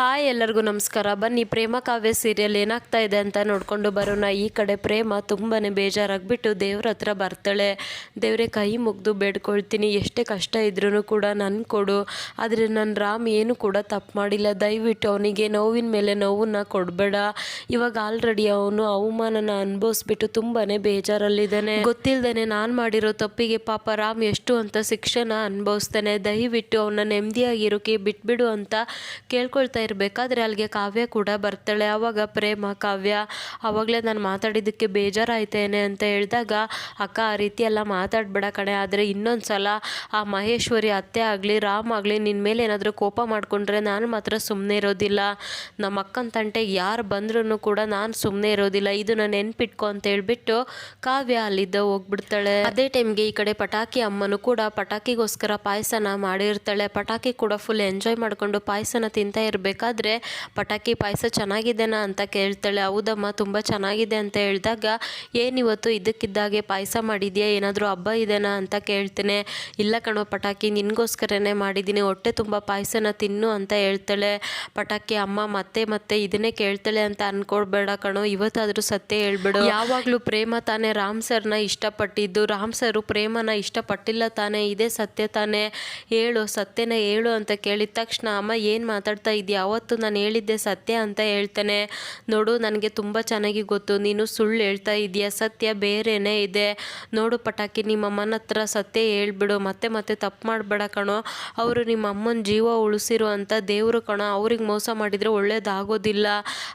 Hi ಎಲ್ಲರಿಗೂ ನಮಸ್ಕಾರ. ಬನ್ನಿ, ಪ್ರೇಮ ಕಾವ್ಯ ಸೀರಿಯಲ್ ಏನಾಗ್ತಾ ಇದೆ ಅಂತ ನೋಡಿಕೊಂಡು ಬರೋಣ. ಈ ಕಡೆ ಪ್ರೇಮ ತುಂಬಾ ಬೇಜಾರಾಗ್ಬಿಟ್ಟು ದೇವ್ರ ಹತ್ರ ಬರ್ತಾಳೆ. ದೇವರೇ ಕೈ ಮುಗ್ದು ಬೇಡ್ಕೊಳ್ತೀನಿ. ಎಷ್ಟೇ ಕಷ್ಟ ಇದ್ರೂ ಕೂಡ ನನ್ ಕೊಡು. ಆದರೆ ನನ್ನ ರಾಮ್ ಏನು ಕೂಡ ತಪ್ಪು ಮಾಡಿಲ್ಲ. ದಯವಿಟ್ಟು ಅವನಿಗೆ ನೋವಿನ ಮೇಲೆ ನೋವನ್ನ ಕೊಡಬೇಡ. ಇವಾಗ ಆಲ್ರೆಡಿ ಅವನು ಅವಮಾನನ ಅನುಭವಿಸ್ಬಿಟ್ಟು ತುಂಬಾ ಬೇಜಾರಲ್ಲಿದ್ದಾನೆ. ಗೊತ್ತಿಲ್ದೇನೆ ನಾನು ಮಾಡಿರೋ ತಪ್ಪಿಗೆ ಪಾಪ ರಾಮ್ ಎಷ್ಟು ಅಂತ ಶಿಕ್ಷಣ ಅನುಭವಿಸ್ತಾನೆ. ದಯವಿಟ್ಟು ಅವನ ನೆಮ್ಮದಿಯಾಗಿರೋಕೆ ಬಿಟ್ಬಿಡು ಅಂತ ಕೇಳ್ಕೊಳ್ತಾ ಇರಬೇಕಾದ್ರೆ ಅಲ್ಲಿಗೆ ಕಾವ್ಯ ಕೂಡ ಬರ್ತಾಳೆ. ಆವಾಗ ಪ್ರೇಮ, ಕಾವ್ಯ ಆವಾಗಲೇ ನಾನು ಮಾತಾಡಿದ್ದಕ್ಕೆ ಬೇಜಾರಾಯ್ತೇನೆ ಅಂತ ಹೇಳಿದಾಗ, ಅಕ್ಕ, ಆ ರೀತಿ ಎಲ್ಲ ಮಾತಾಡಬೇಡ ಕಣೆ. ಆದರೆ ಇನ್ನೊಂದು ಸಲ ಆ ಮಹೇಶ್ವರಿ ಅತ್ತೆ ಆಗಲಿ, ರಾಮ್ ಆಗಲಿ ನಿನ್ನ ಮೇಲೆ ಏನಾದರೂ ಕೋಪ ಮಾಡಿಕೊಂಡ್ರೆ ನಾನು ಮಾತ್ರ ಸುಮ್ಮನೆ ಇರೋದಿಲ್ಲ. ನಮ್ಮ ಅಕ್ಕನ ತಂಟೆ ಯಾರು ಬಂದ್ರೂ ಕೂಡ ನಾನು ಸುಮ್ಮನೆ ಇರೋದಿಲ್ಲ. ಇದನ್ನ ನೆನ್ಪಿಟ್ಕೊ ಅಂತ ಹೇಳ್ಬಿಟ್ಟು ಕಾವ್ಯ ಅಲ್ಲಿದ್ದ ಹೋಗ್ಬಿಡ್ತಾಳೆ. ಅದೇ ಟೈಮ್ಗೆ ಈ ಕಡೆ ಪಟಾಕಿ ಅಮ್ಮನು ಕೂಡ ಪಟಾಕಿಗೋಸ್ಕರ ಪಾಯಸನ ಮಾಡಿರ್ತಾಳೆ. ಪಟಾಕಿ ಕೂಡ ಫುಲ್ ಎಂಜಾಯ್ ಮಾಡಿಕೊಂಡು ಪಾಯಸನ ತಿಂತಾ ಇರಬೇಕಾದ್ರೆ ಪಟಾಕಿ ಪಾಯಸ ಚೆನ್ನಾಗಿದೆನಾ ಅಂತ ಕೇಳ್ತಾಳೆ. ಹೌದಮ್ಮ, ತುಂಬ ಚೆನ್ನಾಗಿದೆ ಅಂತ ಹೇಳಿದಾಗ ಏನಿವತ್ತು ಇದಕ್ಕಿದ್ದಾಗೆ ಪಾಯಸ ಮಾಡಿದ್ಯಾ? ಏನಾದರೂ ಹಬ್ಬ ಇದೆನಾ ಅಂತ ಕೇಳ್ತೇನೆ. ಇಲ್ಲ ಕಣೋ ಪಟಾಕಿ, ನಿನಗೋಸ್ಕರನೇ ಮಾಡಿದ್ದೀನಿ. ಹೊಟ್ಟೆ ತುಂಬ ಪಾಯಸನ ತಿನ್ನು ಅಂತ ಹೇಳ್ತಾಳೆ. ಪಟಾಕಿ ಅಮ್ಮ ಮತ್ತೆ ಮತ್ತೆ ಇದನ್ನೇ ಕೇಳ್ತಾಳೆ ಅಂತ ಅನ್ಕೊಳ್ಬೇಡ ಕಣೋ. ಇವತ್ತಾದರೂ ಸತ್ಯ ಹೇಳ್ಬೇಡು. ಯಾವಾಗಲೂ ಪ್ರೇಮ ತಾನೇ ರಾಮ್ ಸರ್ನ ಇಷ್ಟಪಟ್ಟಿದ್ದು. ರಾಮ್ ಸರು ಪ್ರೇಮನ ಇಷ್ಟಪಟ್ಟಿಲ್ಲ ತಾನೇ. ಇದೇ ಸತ್ಯ ತಾನೇ. ಹೇಳು, ಸತ್ಯನ ಹೇಳು ಅಂತ ಕೇಳಿದ ತಕ್ಷಣ ಅಮ್ಮ ಏನು ಮಾತಾಡ್ತಾ ಇದೆಯಾ? ಅವತ್ತು ನಾನು ಹೇಳಿದ್ದೆ ಸತ್ಯ ಅಂತ ಹೇಳ್ತಾನೆ. ನೋಡು, ನನಗೆ ತುಂಬ ಚೆನ್ನಾಗಿ ಗೊತ್ತು. ನೀನು ಸುಳ್ಳು ಹೇಳ್ತಾ ಇದೆಯಾ? ಸತ್ಯ ಬೇರೆನೇ ಇದೆ. ನೋಡು ಪಟಾಕಿ, ನಿಮ್ಮ ಅಮ್ಮನ ಹತ್ರ ಸತ್ಯ ಹೇಳ್ಬಿಡು. ಮತ್ತೆ ಮತ್ತೆ ತಪ್ಪು ಮಾಡಬೇಡ ಕಣೋ. ಅವರು ನಿಮ್ಮ ಅಮ್ಮನ ಜೀವ ಉಳಿಸಿರೋ ಅಂತ ದೇವರು ಕಣೋ. ಅವ್ರಿಗೆ ಮೋಸ ಮಾಡಿದರೆ ಒಳ್ಳೇದಾಗೋದಿಲ್ಲ.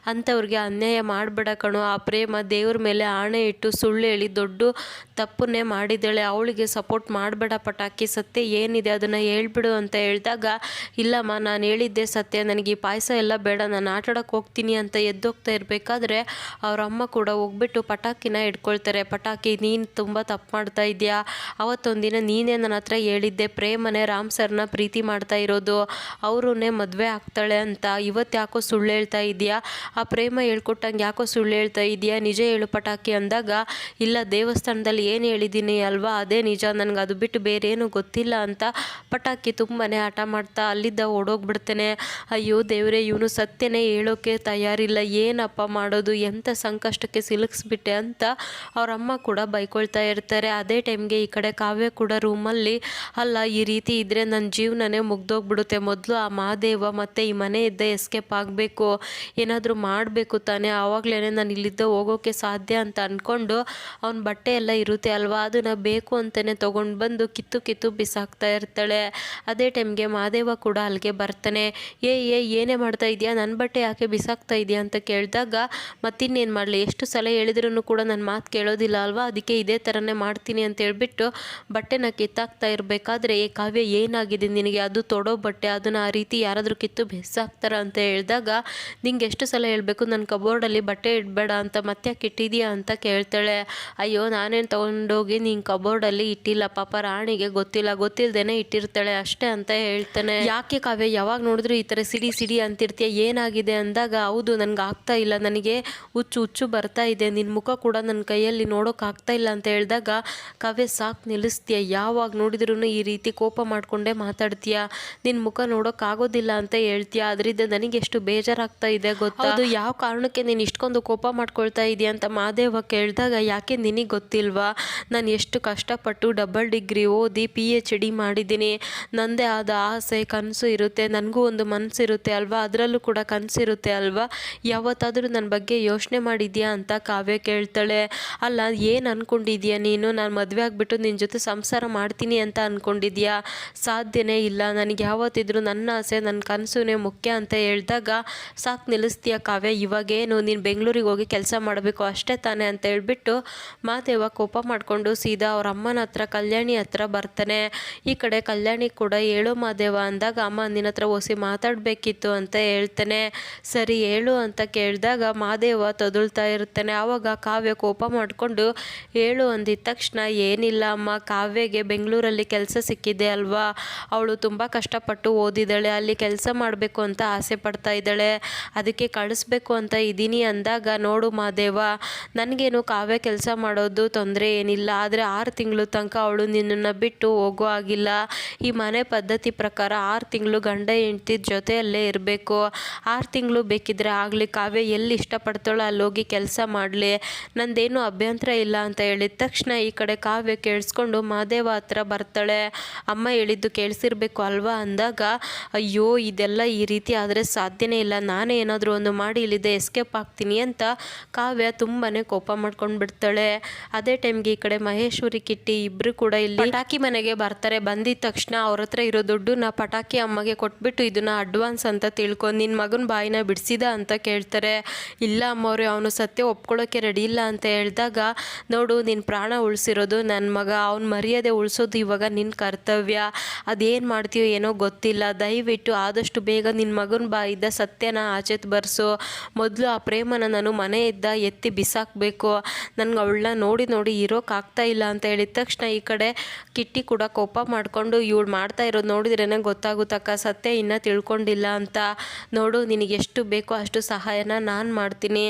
ಅಂಥವ್ರಿಗೆ ಅನ್ಯಾಯ ಮಾಡಬೇಡ ಕಣೋ. ಆ ಪ್ರೇಮ ದೇವ್ರ ಮೇಲೆ ಆಣೆ ಇಟ್ಟು ಸುಳ್ಳು ಹೇಳಿ ದೊಡ್ಡ ತಪ್ಪನ್ನೇ ಮಾಡಿದ್ದಾಳೆ. ಅವಳಿಗೆ ಸಪೋರ್ಟ್ ಮಾಡಬೇಡ ಪಟಾಕಿ. ಸತ್ಯ ಏನಿದೆ ಅದನ್ನು ಹೇಳ್ಬಿಡು ಅಂತ ಹೇಳಿದಾಗ, ಇಲ್ಲಮ್ಮ, ನಾನು ಹೇಳಿದ್ದೆ ಸತ್ಯ, ನನಗೆ ಪಾಯಸ ಎಲ್ಲ ಬೇಡ, ನಾನು ಆಟಾಡೋಕ್ಕೆ ಹೋಗ್ತೀನಿ ಅಂತ ಎದ್ದೋಗ್ತಾ ಇರಬೇಕಾದ್ರೆ ಅವ್ರ ಅಮ್ಮ ಕೂಡ ಹೋಗ್ಬಿಟ್ಟು ಪಟಾಕಿನ ಇಟ್ಕೊಳ್ತಾರೆ ಪಟಾಕಿ, ನೀನು ತುಂಬ ತಪ್ಪು ಮಾಡ್ತಾ ಇದೆಯಾ? ಅವತ್ತೊಂದಿನ ನೀನೇ ನನ್ನ ಹತ್ರ ಹೇಳಿದ್ದೆ, ಪ್ರೇಮನೆ ರಾಮ್ ಸರ್ನ ಪ್ರೀತಿ ಮಾಡ್ತಾ ಇರೋದು. ಅವರನ್ನೇ ಮದುವೆ ಆಗ್ತಾಳೆ ಅಂತ ಇವತ್ತು ಯಾಕೋ ಸುಳ್ಳು ಹೇಳ್ತಾ ಇದೆಯಾ? ಆ ಪ್ರೇಮ ಹೇಳ್ಕೊಟ್ಟಂಗೆ ಯಾಕೋ ಸುಳ್ಳು ಹೇಳ್ತಾ ಇದೆಯಾ? ನಿಜ ಹೇಳು ಪಟಾಕಿ ಅಂದಾಗ, ಇಲ್ಲ ದೇವಸ್ಥಾನದಲ್ಲಿ ಏನು ಹೇಳಿದ್ದೀನಿ ಅಲ್ವಾ? ಅದೇ ನಿಜ, ನನಗೆ ಅದು ಬಿಟ್ಟು ಬೇರೆ ಏನೂ ಗೊತ್ತಿಲ್ಲ ಅಂತ ಪಟಾಕಿ ತುಂಬಾ ಆಟ ಮಾಡ್ತಾ ಅಲ್ಲಿದ್ದ ಓಡೋಗ್ಬಿಡ್ತೇನೆ. ಅಯ್ಯೋ ದೇವರೇ, ಇವನು ಸತ್ಯನೇ ಹೇಳೋಕ್ಕೆ ತಯಾರಿಲ್ಲ. ಏನಪ್ಪ ಮಾಡೋದು? ಎಂಥ ಸಂಕಷ್ಟಕ್ಕೆ ಸಿಲುಕಿಸ್ಬಿಟ್ಟೆ ಅಂತ ಅವ್ರ ಅಮ್ಮ ಕೂಡ ಬೈಕೊಳ್ತಾ ಇರ್ತಾರೆ. ಅದೇ ಟೈಮ್ಗೆ ಈ ಕಡೆ ಕಾವ್ಯ ಕೂಡ ರೂಮಲ್ಲಿ, ಅಲ್ಲ, ಈ ರೀತಿ ಇದ್ದರೆ ನನ್ನ ಜೀವನನೇ ಮುಗ್ದೋಗ್ಬಿಡುತ್ತೆ. ಮೊದಲು ಆ ಮಹಾದೇವ ಮತ್ತು ಈ ಮನೆಯಿಂದ ಎಸ್ಕೇಪ್ ಆಗಬೇಕು. ಏನಾದರೂ ಮಾಡಬೇಕು ತಾನೇ. ಆವಾಗಲೇ ನಾನು ಇಲ್ಲಿದ್ದ ಹೋಗೋಕ್ಕೆ ಸಾಧ್ಯ ಅಂತ ಅಂದ್ಕೊಂಡು ಅವ್ನ ಬಟ್ಟೆ ಎಲ್ಲ ಇರುತ್ತೆ ಅಲ್ವಾ? ಅದನ್ನು ಬೇಕು ಅಂತಲೇ ತೊಗೊಂಡು ಬಂದು ಕಿತ್ತು ಕಿತ್ತು ಬಿಸಾಕ್ತಾ ಇರ್ತಾಳೆ. ಅದೇ ಟೈಮ್ಗೆ ಮಹಾದೇವ ಕೂಡ ಅಲ್ಲಿಗೆ ಬರ್ತಾನೆ. ಏ ಏ ಏನೇ ಮಾಡ್ತಾ ಇದೆಯಾ? ನನ್ನ ಬಟ್ಟೆ ಯಾಕೆ ಬಿಸಾಕ್ತಾ ಇದೆಯಾ ಅಂತ ಕೇಳಿದಾಗ, ಮತ್ತಿನ್ನೇನು ಮಾಡಲಿ? ಎಷ್ಟು ಸಲ ಹೇಳಿದ್ರೂ ಕೂಡ ನನ್ನ ಮಾತು ಕೇಳೋದಿಲ್ಲ ಅಲ್ವಾ? ಅದಕ್ಕೆ ಇದೇ ಥರನೇ ಮಾಡ್ತೀನಿ ಅಂತ ಹೇಳ್ಬಿಟ್ಟು ಬಟ್ಟೆನ ಕಿತ್ತಾಕ್ತಾ ಇರಬೇಕಾದ್ರೆ, ಏ ಕಾವ್ಯ, ಏನಾಗಿದೆ ನಿನಗೆ? ಅದು ತೊಡೋ ಬಟ್ಟೆ, ಅದನ್ನು ಆ ರೀತಿ ಯಾರಾದರೂ ಕಿತ್ತು ಬಿಸಾಕ್ತಾರ? ಅಂತ ಹೇಳಿದಾಗ, ನಿಂಗೆ ಎಷ್ಟು ಸಲ ಹೇಳಬೇಕು? ನನ್ನ ಕಬೋರ್ಡಲ್ಲಿ ಬಟ್ಟೆ ಇಡಬೇಡ ಅಂತ ಮತ್ತೆ ಇಟ್ಟಿದೀಯಾ? ಅಂತ ಕೇಳ್ತಾಳೆ. ಅಯ್ಯೋ, ನಾನೇನು ತೊಗೊಂಡೋಗಿ ನಿನ್ನ ಕಬೋರ್ಡಲ್ಲಿ ಇಟ್ಟಿಲ್ಲ? ಪಾಪ ರಾಣಿಗೆ ಗೊತ್ತಿಲ್ಲ. ಗೊತ್ತಿಲ್ಲದೇನೆ ಇಟ್ಟಿರ್ತಾಳೆ ಅಷ್ಟೇ ಅಂತ ಹೇಳ್ತಾನೆ. ಯಾಕೆ ಕಾವ್ಯ? ಯಾವಾಗ ನೋಡಿದ್ರು ಈ ಥರ ಸಿಡಿ ಅಂತಿರ್ತೀಯ, ಏನಾಗಿದೆ ಅಂದಾಗ, ಹೌದು, ನನಗೆ ಆಗ್ತಾ ಇಲ್ಲ, ನನಗೆ ಹುಚ್ಚು ಹುಚ್ಚು ಬರ್ತಾ ಇದೆ ನಿನ್ನ ಮುಖ ಕೂಡ ನನ್ನ ಕೈಯಲ್ಲಿ ನೋಡೋಕೆ ಆಗ್ತಾ ಇಲ್ಲ ಅಂತ ಹೇಳಿದಾಗ, ಕಾವ್ಯ, ಸಾಕು ನಿಲ್ಲಿಸ್ತೀಯ, ಯಾವಾಗ ನೋಡಿದ್ರೂ ಈ ರೀತಿ ಕೋಪ ಮಾಡಿಕೊಂಡೇ ಮಾತಾಡ್ತೀಯ ನಿನ್ನ ಮುಖ ನೋಡೋಕ್ಕಾಗೋದಿಲ್ಲ ಅಂತ ಹೇಳ್ತೀಯ. ಅದರಿಂದ ನನಗೆ ಎಷ್ಟು ಬೇಜಾರಾಗ್ತಾ ಇದೆ ಗೊತ್ತಾ? ಅದು ಯಾವ ಕಾರಣಕ್ಕೆ ನೀನು ಇಷ್ಟೊಂದು ಕೋಪ ಮಾಡ್ಕೊಳ್ತಾ ಇದೆಯಾ ಅಂತ ಮಾದೇವ ಕೇಳಿದಾಗ, ಯಾಕೆ ನಿನಗೆ ಗೊತ್ತಿಲ್ವಾ? ನಾನು ಎಷ್ಟು ಕಷ್ಟಪಟ್ಟು ಡಬಲ್ ಡಿಗ್ರಿ ಓದಿ ಪಿ ಎಚ್ ಡಿ ಮಾಡಿದ್ದೀನಿ. ನನ್ನದೇ ಆದ ಆಸೆ, ಕನಸು ಇರುತ್ತೆ, ನನಗೂ ಒಂದು ಮನಸ್ಸಿರುತ್ತೆ ಅಲ್ವಾ? ಅದರಲ್ಲೂ ಕೂಡ ಕನಸಿರುತ್ತೆ ಅಲ್ವಾ? ಯಾವತ್ತಾದರೂ ನನ್ನ ಬಗ್ಗೆ ಯೋಚನೆ ಮಾಡಿದ್ಯಾ ಅಂತ ಕಾವ್ಯ ಕೇಳ್ತಾಳೆ. ಅಲ್ಲ, ಏನು ಅಂದ್ಕೊಂಡಿದ್ಯಾ ನೀನು? ನಾನು ಮದುವೆ ಆಗಿಬಿಟ್ಟು ನಿನ್ನ ಜೊತೆ ಸಂಸಾರ ಮಾಡ್ತೀನಿ ಅಂತ ಅಂದ್ಕೊಂಡಿದ್ಯಾ ಸಾಧ್ಯನೇ ಇಲ್ಲ. ನನಗೆ ಯಾವತ್ತಿದ್ರೂ ನನ್ನ ಆಸೆ ನನ್ನ ಕನಸುನೇ ಮುಖ್ಯ ಅಂತ ಹೇಳಿದಾಗ ಸಾಕು ನಿಲ್ಲಿಸ್ತೀಯ ಕಾವ್ಯ? ಇವಾಗೇನು ನೀನು ಬೆಂಗಳೂರಿಗೆ ಹೋಗಿ ಕೆಲಸ ಮಾಡಬೇಕು ಅಷ್ಟೇ ತಾನೆ ಅಂತ ಹೇಳ್ಬಿಟ್ಟು ಮಾತೇವ ಕೋಪ ಮಾಡಿಕೊಂಡು ಸೀದಾ ಅವ್ರ ಅಮ್ಮನ ಹತ್ರ, ಕಲ್ಯಾಣಿ ಹತ್ರ ಬರ್ತಾನೆ. ಈ ಕಡೆ ಕಲ್ಯಾಣಿ ಕೂಡ, ಹೇಳು ಮಾದೇವ ಅಂದಾಗ ಅಮ್ಮ ನಿನ್ನ ಹತ್ರ ಓಸಿ ಮಾತಾಡಬೇಕಿತ್ತು. ಅಂತ ಹೇಳ್ತಾನೆ. ಸರಿ, ಹೇಳು ಅಂತ ಕೇಳಿದಾಗ ಮಾದೇವ ತೊದಳ್ತಾ ಇರ್ತಾನೆ ಆವಾಗ ಕಾವ್ಯ ಕೋಪ ಮಾಡಿಕೊಂಡು ಹೇಳು ಅಂದಿದ್ದ ತಕ್ಷಣ, ಏನಿಲ್ಲ ಅಮ್ಮ, ಕಾವ್ಯಗೆ ಬೆಂಗಳೂರಲ್ಲಿ ಕೆಲಸ ಸಿಕ್ಕಿದೆ ಅಲ್ವಾ? ಅವಳು ತುಂಬ ಕಷ್ಟಪಟ್ಟು ಓದಿದ್ದಾಳೆ, ಅಲ್ಲಿ ಕೆಲಸ ಮಾಡಬೇಕು ಅಂತ ಆಸೆ ಪಡ್ತಾ ಇದ್ದಾಳೆ. ಅದಕ್ಕೆ ಕಳಿಸ್ಬೇಕು ಅಂತ ಇದ್ದೀನಿ ಅಂದಾಗ, ನೋಡು ಮಾದೇವ ನನಗೇನು ಕಾವ್ಯ ಕೆಲಸ ಮಾಡೋದು ತೊಂದರೆ ಏನಿಲ್ಲ. ಆದರೆ ಆರು ತಿಂಗಳು ತನಕ ಅವಳು ನಿನ್ನನ್ನು ಬಿಟ್ಟು ಹೋಗೋ ಆಗಿಲ್ಲ ಈ ಮನೆ ಪದ್ಧತಿ ಪ್ರಕಾರ ಆರು ತಿಂಗಳು ಗಂಡ ಹೆಂಡ್ತಿ ಜೊತೆಯಲ್ಲೇ ಇರಬೇಕು. ಆರು ತಿಂಗಳು ಬೇಕಿದ್ರೆ ಆಗಲಿ, ಕಾವ್ಯ ಎಲ್ಲಿ ಇಷ್ಟಪಡ್ತಾಳೋ ಅಲ್ಲಿ ಹೋಗಿ ಕೆಲಸ ಮಾಡಲಿ. ನಂದೇನು ಅಭ್ಯಂತರ ಇಲ್ಲ ಅಂತ ಹೇಳಿದ ತಕ್ಷಣ ಈ ಕಡೆ ಕಾವ್ಯ ಕೇಳಿಸ್ಕೊಂಡು ಮಾದೇವ ಹತ್ರ ಬರ್ತಾಳೆ. ಅಮ್ಮ ಹೇಳಿದ್ದು ಕೇಳಿಸಿರ್ಬೇಕು ಅಲ್ವಾ ಅಂದಾಗ, ಅಯ್ಯೋ, ಇದೆಲ್ಲ ಈ ರೀತಿ ಆದರೆ ಸಾಧ್ಯನೇ ಇಲ್ಲ. ನಾನೇ ಏನಾದರೂ ಒಂದು ಮಾಡಿ ಇಲ್ಲಿದೆ ಎಸ್ಕೇಪ್ ಆಗ್ತೀನಿ ಅಂತ ಕಾವ್ಯ ತುಂಬಾ ಕೋಪ ಮಾಡ್ಕೊಂಡು ಬಿಡ್ತಾಳೆ. ಅದೇ ಟೈಮ್ಗೆ ಈ ಕಡೆ ಮಹೇಶ್ವರಿ, ಕಿಟ್ಟಿ ಇಬ್ಬರು ಕೂಡ ಇಲ್ಲಿ ಪಟಾಕಿ ಮನೆಗೆ ಬರ್ತಾರೆ. ಬಂದಿದ ತಕ್ಷಣ ಅವ್ರ ಹತ್ರ ಇರೋ ದುಡ್ಡನ್ನ ಪಟಾಕಿ ಅಮ್ಮಗೆ ಕೊಟ್ಬಿಟ್ಟು ಇದನ್ನ ಅಡ್ವಾನ್ಸ್ ಅಂತ ತಿಳ್ಕೊಂಡು ನಿನ್ನ ಮಗನ ಬಾಯಿನ ಬಿಡಿಸಿದ? ಅಂತ ಕೇಳ್ತಾರೆ. ಇಲ್ಲ ಅಮ್ಮವ್ರೆ, ಅವನು ಸತ್ಯ ಒಪ್ಕೊಳ್ಳೋಕ್ಕೆ ರೆಡಿ ಇಲ್ಲ ಅಂತ ಹೇಳಿದಾಗ, ನೋಡು ನಿನ್ನ ಪ್ರಾಣ ಉಳಿಸಿರೋದು ನನ್ನ ಮಗ, ಅವ್ನ ಮರ್ಯಾದೆ ಉಳಿಸೋದು ಇವಾಗ ನಿನ್ನ ಕರ್ತವ್ಯ. ಅದೇನು ಮಾಡ್ತೀಯೋ ಏನೋ ಗೊತ್ತಿಲ್ಲ. ದಯವಿಟ್ಟು ಆದಷ್ಟು ಬೇಗ ನಿನ್ನ ಮಗನ ಬಾಯಿದ್ದ ಸತ್ಯನ ಆಚೆ ಬರ್ಸು. ಮೊದಲು ಆ ಪ್ರೇಮನ ನಾನು ಮನೆ ಇದ್ದ ಎತ್ತಿ ಬಿಸಾಕಬೇಕು. ನನಗೆ ಅವಳನ್ನ ನೋಡಿ ನೋಡಿ ಇರೋಕ್ಕಾಗ್ತಾ ಇಲ್ಲ ಅಂತ ಹೇಳಿದ ತಕ್ಷಣ ಈ ಕಡೆ ಕಿಟ್ಟಿ ಕೂಡ ಕೋಪ ಮಾಡಿಕೊಂಡು, ಇವಳು ಮಾಡ್ತಾ ಇರೋದು ನೋಡಿದ್ರೇ ಗೊತ್ತಾಗುತ್ತಕ್ಕ. ಸತ್ಯ ಇನ್ನೂ ತಿಳ್ಕೊಂಡಿಲ್ಲ ಅಂತ ನೋಡು, ನಿನಗೆ ಎಷ್ಟು ಬೇಕೋ ಅಷ್ಟು ಸಹಾಯನ ನಾನು ಮಾಡ್ತೀನಿ.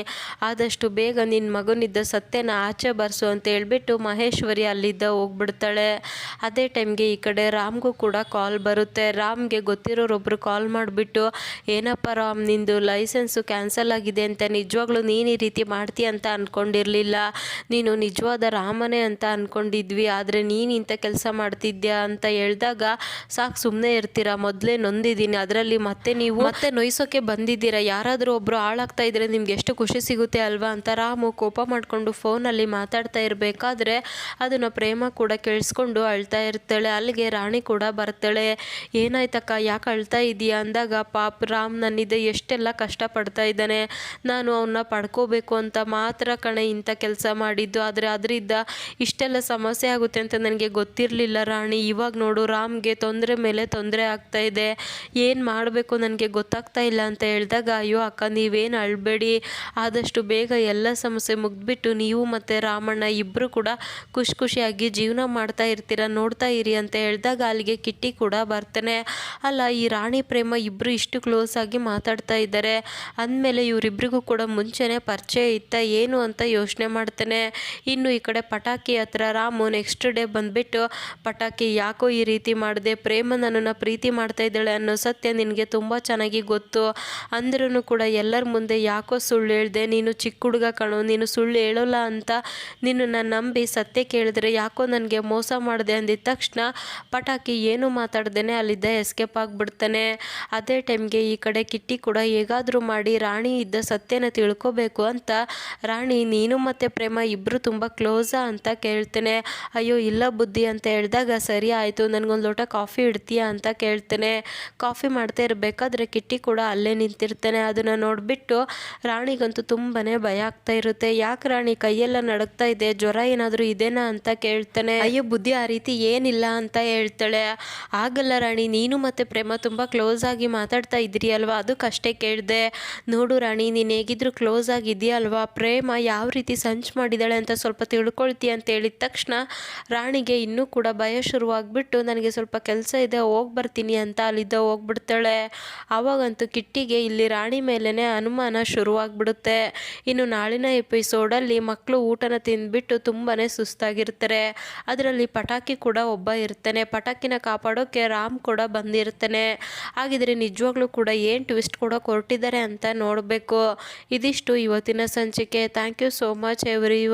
ಆದಷ್ಟು ಬೇಗ ನಿನ್ನ ಮಗನಿದ್ದ ಸತ್ಯನ ಆಚೆ ಬರ್ಸು ಅಂತ ಹೇಳ್ಬಿಟ್ಟು ಮಹೇಶ್ವರಿ ಅಲ್ಲಿದ್ದ ಹೋಗ್ಬಿಡ್ತಾಳೆ. ಅದೇ ಟೈಮ್ಗೆ ಈ ಕಡೆ ರಾಮ್ಗೂ ಕೂಡ ಕಾಲ್ ಬರುತ್ತೆ. ರಾಮ್ಗೆ ಗೊತ್ತಿರೋರೊಬ್ಬರು ಕಾಲ್ ಮಾಡಿಬಿಟ್ಟು, ಏನಪ್ಪ ರಾಮ್, ನಿಂದು ಲೈಸೆನ್ಸು ಕ್ಯಾನ್ಸಲ್ ಆಗಿದೆ ಅಂತ ನಿಜವಾಗ್ಲೂ ನೀನು ಈ ರೀತಿ ಮಾಡ್ತೀಯ ಅಂತ ಅಂದ್ಕೊಂಡಿರಲಿಲ್ಲ ನೀನು ನಿಜವಾದ ರಾಮನೇ ಅಂತ ಅಂದ್ಕೊಂಡಿದ್ವಿ ಆದರೆ ನೀನು ಇಂಥ ಕೆಲಸ ಮಾಡ್ತಿದ್ಯಾ? ಅಂತ ಹೇಳಿದಾಗ, ಸಾಕು ಸುಮ್ಮನೆ ಇರ್ತೀರಾ, ಮೊದಲೇ ನೊಂದಿದ್ದೀನಿ. ಅದರಲ್ಲಿ ಮತ್ತೆ ನೀವು ಮತ್ತೆ ನೊಯ್ಸೋಕೆ ಬಂದಿದ್ದೀರಾ? ಯಾರಾದರೂ ಒಬ್ಬರು ಹಾಳಾಗ್ತಾ ಇದ್ರೆ ನಿಮ್ಗೆ ಎಷ್ಟು ಖುಷಿ ಸಿಗುತ್ತೆ ಅಲ್ವಾ ಅಂತ ರಾಮು ಕೋಪ ಮಾಡಿಕೊಂಡು ಫೋನಲ್ಲಿ ಮಾತಾಡ್ತಾ ಇರಬೇಕಾದ್ರೆ ಅದನ್ನು ಪ್ರೇಮ ಕೂಡ ಕೇಳಿಸ್ಕೊಂಡು ಅಳ್ತಾ ಇರ್ತಾಳೆ. ಅಲ್ಲಿಗೆ ರಾಣಿ ಕೂಡ ಬರ್ತಾಳೆ. ಏನಾಯ್ತಕ್ಕ, ಯಾಕೆ ಅಳ್ತಾ ಇದೀಯಾ ಅಂದಾಗ ಪಾಪ ರಾಮ್ ನನ್ನಿದೆ ಎಷ್ಟೆಲ್ಲ ಕಷ್ಟಪಡ್ತಾ ಇದ್ದಾನೆ. ನಾನು ಅವನ್ನ ಪಡ್ಕೋಬೇಕು ಅಂತ ಮಾತ್ರ ಕಣೆ ಇಂಥ ಕೆಲಸ ಮಾಡಿದ್ದು. ಆದರೆ ಅದರಿಂದ ಇಷ್ಟೆಲ್ಲ ಸಮಸ್ಯೆ ಆಗುತ್ತೆ ಅಂತ ನನಗೆ ಗೊತ್ತಿರಲಿಲ್ಲ ರಾಣಿ. ಇವಾಗ ನೋಡು, ರಾಮ್ಗೆ ತೊಂದರೆ ಮೇಲೆ ತೊಂದರೆ ಆಗ್ತಾ ಇದೆ. ಏನು ಮಾಡಬೇಕು ನನಗೆ? ಗೊತ್ತಾಗ್ತಾ ಇಲ್ಲ ಅಂತ ಹೇಳಿದಾಗ, ಅಯ್ಯೋ ಅಕ್ಕ, ನೀವೇನು ಅಳಬೇಡಿ. ಆದಷ್ಟು ಬೇಗ ಎಲ್ಲ ಸಮಸ್ಯೆ ಮುಗಿದ್ಬಿಟ್ಟು ನೀವು ಮತ್ತು ರಾಮಣ್ಣ ಇಬ್ಬರು ಕೂಡ ಖುಷಿ ಖುಷಿಯಾಗಿ ಜೀವನ ಮಾಡ್ತಾ ಇರ್ತೀರ, ನೋಡ್ತಾ ಇರಿ ಅಂತ ಹೇಳಿದಾಗ ಅಲ್ಲಿಗೆ ಕಿಟ್ಟಿ ಕೂಡ ಬರ್ತಾನೆ. ಅಲ್ಲ, ಈ ರಾಣಿ ಪ್ರೇಮ ಇಬ್ಬರು ಇಷ್ಟು ಕ್ಲೋಸ್ ಆಗಿ ಮಾತಾಡ್ತಾ ಇದ್ದಾರೆ. ಅಂದಮೇಲೆ ಇವರಿಬ್ಬರಿಗೂ ಕೂಡ ಮುಂಚೆನೇ ಪರಿಚಯ ಇತ್ತ, ಏನು ಅಂತ ಯೋಚನೆ ಮಾಡ್ತಾನೆ. ಇನ್ನು ಈ ಕಡೆ ಪಟಾಕಿ ಹತ್ರ ರಾಮು ನೆಕ್ಸ್ಟ್ ಡೇ ಬಂದುಬಿಟ್ಟು, ಪಟಾಕಿ ಯಾಕೋ ಈ ರೀತಿ ಮಾಡಿದೆ? ಪ್ರೇಮ ನನ್ನನ್ನು ಪ್ರೀತಿ ಮಾಡ್ತಾ ಇದ್ದಾಳೆ ಅನ್ನೋ ಸತ್ಯ ನಿನಗೆ ತುಂಬ ಚೆನ್ನಾಗಿ ಗೊತ್ತು. ಅಂದ್ರೂ ಕೂಡ ಎಲ್ಲರ ಮುಂದೆ ಯಾಕೋ ಸುಳ್ಳು ಹೇಳಿದೆ, ನೀನು ಚಿಕ್ಕ ಹುಡುಗ ಕಣೋ, ನೀನು ಸುಳ್ಳು ಹೇಳೋಲ್ಲ ಅಂತ ನಿನ್ನನ್ನು ನಂಬಿ ಸತ್ಯ ಕೇಳಿದ್ರೆ ಯಾಕೋ ನನಗೆ ಮೋಸ ಮಾಡಿದೆ ಅಂದಿದ್ದ ತಕ್ಷಣ ಪಟಾಕಿ ಏನು ಮಾತಾಡ್ದೇನೆ ಅಲ್ಲಿದ್ದ ಎಸ್ಕೇಪ್ ಆಗಿಬಿಡ್ತಾನೆ. ಅದೇ ಟೈಮ್ಗೆ ಈ ಕಡೆ ಕಿಟ್ಟಿ ಕೂಡ ಹೇಗಾದರೂ ಮಾಡಿ ರಾಣಿ ಇದ್ದ ಸತ್ಯನ ತಿಳ್ಕೋಬೇಕು ಅಂತ ರಾಣಿ, ನೀನು ಮತ್ತು ಪ್ರೇಮ ಇಬ್ಬರು ತುಂಬ ಕ್ಲೋಸಾ ಅಂತ ಕೇಳ್ತೇನೆ. ಅಯ್ಯೋ, ಇಲ್ಲ ಬುದ್ಧಿ ಅಂತ ಹೇಳಿದಾಗ ಸರಿ ಆಯಿತು, ನನಗೊಂದು ಲೋಟ ಕಾಫಿ ಇಡ್ತೀಯಾ ಅಂತ ಕೇಳ್ತೇನೆ. ಕಾಫಿ ಮಾಡ್ತಾ ಇರಬೇಕಾದ್ರೆ ಕಿಟ್ಟಿ ಕೂಡ ಅಲ್ಲೇ ನಿಂತಿರ್ತಾನೆ. ಅದನ್ನು ನೋಡಿಬಿಟ್ಟು ರಾಣಿಗಂತೂ ತುಂಬಾ ಭಯ ಆಗ್ತಾ ಇರುತ್ತೆ. ಯಾಕೆ ರಾಣಿ ಕೈಯೆಲ್ಲ ನಡಕ್ತಾ ಇದೆ? ಜ್ವರ ಏನಾದರೂ ಇದೇನಾ ಅಂತ ಕೇಳ್ತಾನೆ. ಅಯ್ಯೋ, ಬುದ್ಧಿ ಆ ರೀತಿ ಏನಿಲ್ಲ ಅಂತ ಹೇಳ್ತಾಳೆ. ಆಗಲ್ಲ ರಾಣಿ, ನೀನು ಮತ್ತು ಪ್ರೇಮ ತುಂಬ ಕ್ಲೋಸ್ ಆಗಿ ಮಾತಾಡ್ತಾ ಇದ್ರಿ ಅಲ್ವಾ? ಅದಕ್ಕಷ್ಟೇ ಕೇಳಿದೆ. ನೋಡು ರಾಣಿ, ನೀನು ಹೇಗಿದ್ರು ಕ್ಲೋಸ್ ಆಗಿದೆಯಲ್ವಾ ಪ್ರೇಮ ಯಾವ ರೀತಿ ಸಂಚ್ ಮಾಡಿದ್ದಾಳೆ ಅಂತ ಸ್ವಲ್ಪ ತಿಳ್ಕೊಳ್ತೀಯ ಅಂತ ಹೇಳಿದ ತಕ್ಷಣ ರಾಣಿಗೆ ಇನ್ನೂ ಕೂಡ ಭಯ ಶುರುವಾಗ್ಬಿಟ್ಟು, ನನಗೆ ಸ್ವಲ್ಪ ಕೆಲಸ ಇದೆ, ಹೋಗಿ ಬರ್ತೀನಿ ಅಂತ ಅಲ್ಲಿದ್ದ ಹೋಗ್ಬಿಡ್ತಾಳೆ. ಆವಾಗಂತೂ ಕಿಟ್ಟಿಗೆ ಇಲ್ಲಿ ರಾಣಿ ಮೇಲೇ ಅನುಮಾನ ಶುರುವಾಗ್ಬಿಡುತ್ತೆ. ಇನ್ನು ನಾಳಿನ ಎಪಿಸೋಡಲ್ಲಿ ಮಕ್ಕಳು ಊಟನ ತಿಂದ್ಬಿಟ್ಟು ತುಂಬಾ ಸುಸ್ತಾಗಿರ್ತಾರೆ. ಅದರಲ್ಲಿ ಪಟಾಕಿ ಕೂಡ ಒಬ್ಬ ಇರ್ತಾನೆ. ಪಟಾಕಿನ ಕಾಪಾಡೋಕ್ಕೆ ರಾಮ್ ಕೂಡ ಬಂದಿರ್ತಾನೆ. ಹಾಗಿದ್ರೆ ನಿಜವಾಗ್ಲೂ ಕೂಡ ಏನು ಟ್ವಿಸ್ಟ್ ಕೂಡ ಕೊಟ್ಟಿದ್ದಾರೆ ಅಂತ ನೋಡಬೇಕು. ಇದಿಷ್ಟು ಇವತ್ತಿನ ಸಂಚಿಕೆ. Thank you so much every